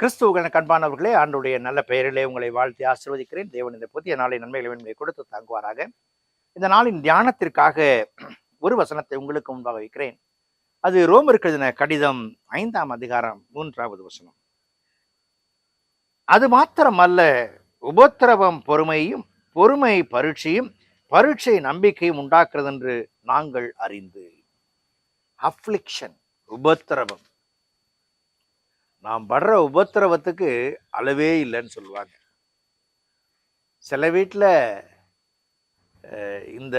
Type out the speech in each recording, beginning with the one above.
கிறிஸ்துவ கண்பானவர்களே ஆண்டுடைய நல்ல பெயரிலே உங்களை வாழ்த்தி ஆசிர்வதிக்கிறேன். தேவன் இந்த புதிய நாளை நன்மைகளை நன்மை கொடுத்து தாங்குவாராக. இந்த நாளின் தியானத்திற்காக ஒரு வசனத்தை உங்களுக்கு முன்பாக வைக்கிறேன். அது ரோமருக்கு எழுதின கடிதம் ஐந்தாம் அதிகாரம் மூன்றாவது வசனம். அது மாத்திரமல்ல உபத்திரவம் பொறுமையும் பொறுமை பரீட்சையும் பரீட்சை நம்பிக்கையும் உண்டாக்குறது என்று நாங்கள் அறிந்து. அஃப்ளிக்ஷன் உபத்திரவம். நாம் படுற உபத்திரவத்துக்கு அளவே இல்லைன்னு சொல்லுவாங்க. சில வீட்டில் இந்த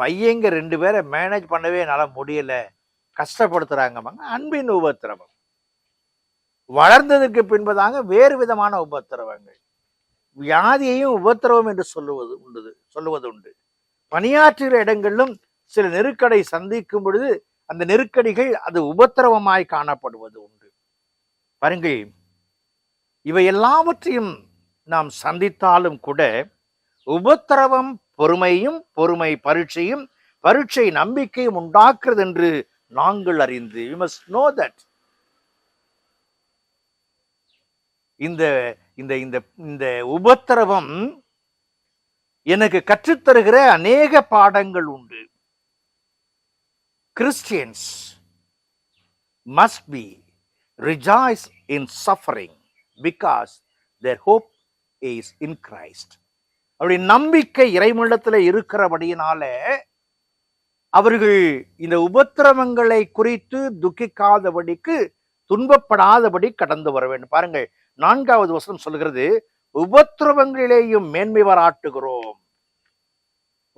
பையங்க ரெண்டு பேரை மேனேஜ் பண்ணவே என்னால் முடியலை கஷ்டப்படுத்துகிறாங்கம்மாங்க அன்பின் உபத்திரவம். வளர்ந்ததற்கு பின்புதாங்க வேறு விதமான உபத்திரவங்கள். வியாதியையும் உபத்திரவம் என்று சொல்லுவது உண்டு சொல்லுவது உண்டு. பணியாற்றுகிற இடங்களிலும் சில நெருக்கடை சந்திக்கும் பொழுது அந்த நெருக்கடிகள் அது உபத்திரவமாய் காணப்படுவது உண்டு. பாருங்கள் இவை எல்லாவற்றையும் நாம் சந்தித்தாலும் கூட உபத்திரவம் பொறுமையும் பொறுமை பரீட்சையும் பரீட்சை நம்பிக்கையும் உண்டாக்குறது என்று நாங்கள் அறிந்து யூ மஸ்ட் நோ தட் இந்த இந்த இந்த இந்த உபத்திரவம் எனக்கு கற்றுத்தருகிற அநேக பாடங்கள் உண்டு. Christians must be rejoice in suffering because their hope is in Christ. அவருடைய நம்பிக்கை இறைமுள்ளத்தில் இருக்கிறபடியினால அவர்கள் இந்த உபத்திரவங்களை குறித்து துக்கிக்காதபடிக்கு துன்பப்படாதபடி கடந்து வர வேண்டும் பாருங்கள் நான்காவது வசனம் சொல்கிறது உபத்திரவங்களிலேயும் மேன்மை பாராட்டுகிறோம்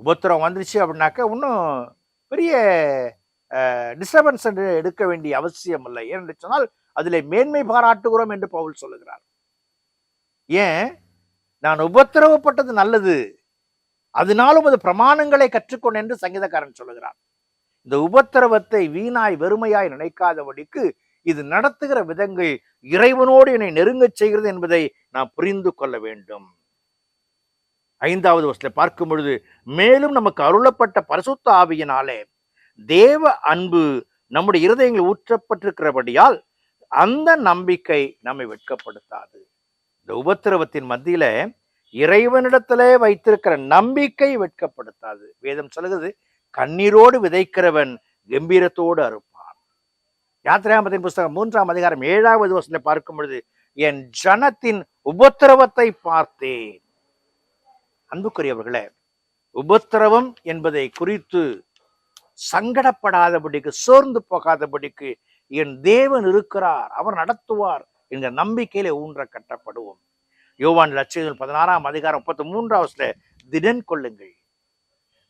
உபத்திரவம் வந்துருச்சு அப்படின்னாக்க இன்னும் பெரிய டிஸ்டர்பன்ஸ் என்று எடுக்க வேண்டிய அவசியம் இல்லை ஏனென்று சொன்னால் அதில் மேன்மை பாராட்டுகிறோம் என்று பவுல் சொல்லுகிறார். ஏன்? நான் உபத்திரவப்பட்டது நல்லது. அதனாலும் அது பிரமாணங்களை கற்றுக்கொண்டு என்று சங்கீதக்காரன் சொல்லுகிறார் இந்த உபத்திரவத்தை வீணாய் வெறுமையாய் நினைக்காதபடிக்கு இது நடத்துகிற விதங்கள் இறைவனோடு என்னை நெருங்கச் செய்கிறது என்பதை நான் புரிந்து கொள்ள வேண்டும். ஐந்தாவது வருஷத்தில் பார்க்கும் பொழுது மேலும் நமக்கு அருளப்பட்ட பரிசுத்த ஆவியினாலே தேவ அன்பு நம்முடைய இருதயங்கள் ஊற்றப்பட்டிருக்கிறபடியால் அந்த நம்பிக்கை நம்மை வெட்கப்படுத்தாது. இந்த உபத்திரவத்தின் மத்தியில இறைவனிடத்திலே வைத்திருக்கிற நம்பிக்கை வெட்கப்படுத்தாது. வேதம் சொல்லுகிறது கண்ணீரோடு விதைக்கிறவன் கம்பீரத்தோடு அறுப்பான். யாத்திராமத்தின் புஸ்தகம் மூன்றாம் அதிகாரம் ஏழாவது வருஷத்துல பார்க்கும் பொழுது என் ஜனத்தின் உபத்திரவத்தை பார்த்தேன். அன்புக்குரியவர்களே உபத்திரவம் என்பதை குறித்து சங்கடப்படாதபடிக்கு சோர்ந்து போகாதபடிக்கு என் தேவன் இருக்கிறார் அவர் நடத்துவார் என்ற நம்பிக்கையிலே ஊன்ற கட்டப்படுவோம். யோவான் லட்சியம் பதினாறாம் அதிகாரம் முப்பத்தி மூன்றாவது திடன் கொள்ளுங்கள்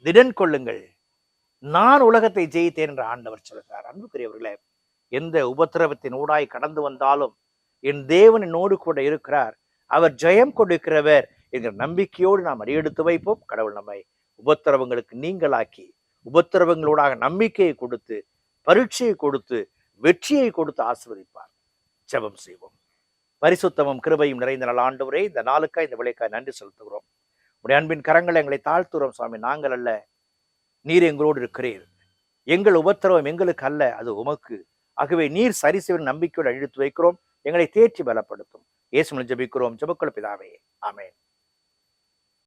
திடன் கொள்ளுங்கள். நான் உலகத்தை ஜெயித்தேன் என்று ஆண்டவர் சொல்கிறார். அன்புக்குரியவர்களே எந்த உபத்திரவத்தின் ஊடாய் கடந்து வந்தாலும் என் தேவன் என்னோடு கூட இருக்கிறார் அவர் ஜெயம் கொடுக்கிறவர் என்கிற நம்பிக்கையோடு நாம் அடியெடுத்து வைப்போம். கடவுள் நம்மை உபத்திரவங்களுக்கு நீங்களாக்கி உபத்திரவங்களோட நம்பிக்கையை கொடுத்து பரீட்சையை கொடுத்து வெற்றியை கொடுத்து ஆசிர்வதிப்பார். ஜெபம் செய்வோம். பரிசுத்தமும் கிருபையும் நிறைந்த நாள் ஆண்டவரே இந்த நாளுக்காய் இந்த விலைக்காய் நன்றி செலுத்துகிறோம். உடைய அன்பின் கரங்களை எங்களை தாழ்த்துறோம் சுவாமி. நாங்கள் அல்ல நீர் எங்களோடு இருக்கிறீர். எங்கள் உபத்திரவம் எங்களுக்கு அல்ல அது உமக்கு. ஆகவே நீர் சரி செய்வன் நம்பிக்கையோடு அழித்து வைக்கிறோம். எங்களை தேற்றி பலப்படுத்தும். இயேசுமலை ஜபிக்கிறோம். ஜபக்குள் பிதாவே. ஆமேன்.